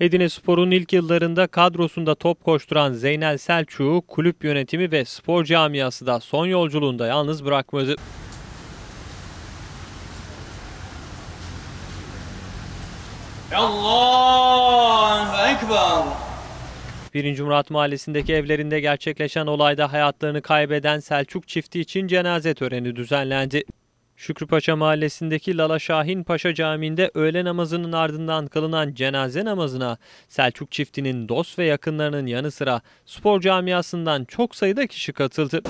Edine Spor'un ilk yıllarında kadrosunda top koşturan Zeynel Selçuk'u kulüp yönetimi ve spor camiası da son yolculuğunda yalnız bırakmadı. Allahu Ekber. 1. Murat Mahallesi'ndeki evlerinde gerçekleşen olayda hayatlarını kaybeden Selçuk çifti için cenaze töreni düzenlendi. Şükrüpaşa Mahallesi'ndeki Lala Şahin Paşa Camii'nde öğle namazının ardından kılınan cenaze namazına Selçuk çiftinin dost ve yakınlarının yanı sıra spor camiasından çok sayıda kişi katıldı.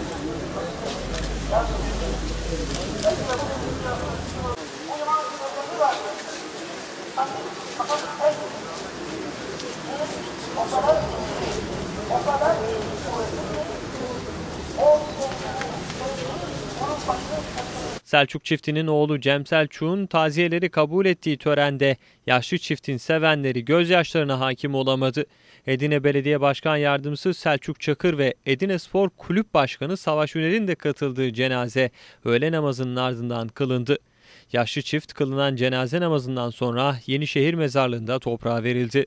Selçuk çiftinin oğlu Cem Selçuk'un taziyeleri kabul ettiği törende yaşlı çiftin sevenleri gözyaşlarına hakim olamadı. Edirne Belediye Başkan Yardımcısı Selçuk Çakır ve Edirne Spor Kulüp Başkanı Savaş Üner'in de katıldığı cenaze öğle namazının ardından kılındı. Yaşlı çift kılınan cenaze namazından sonra Yenişehir Mezarlığı'nda toprağa verildi.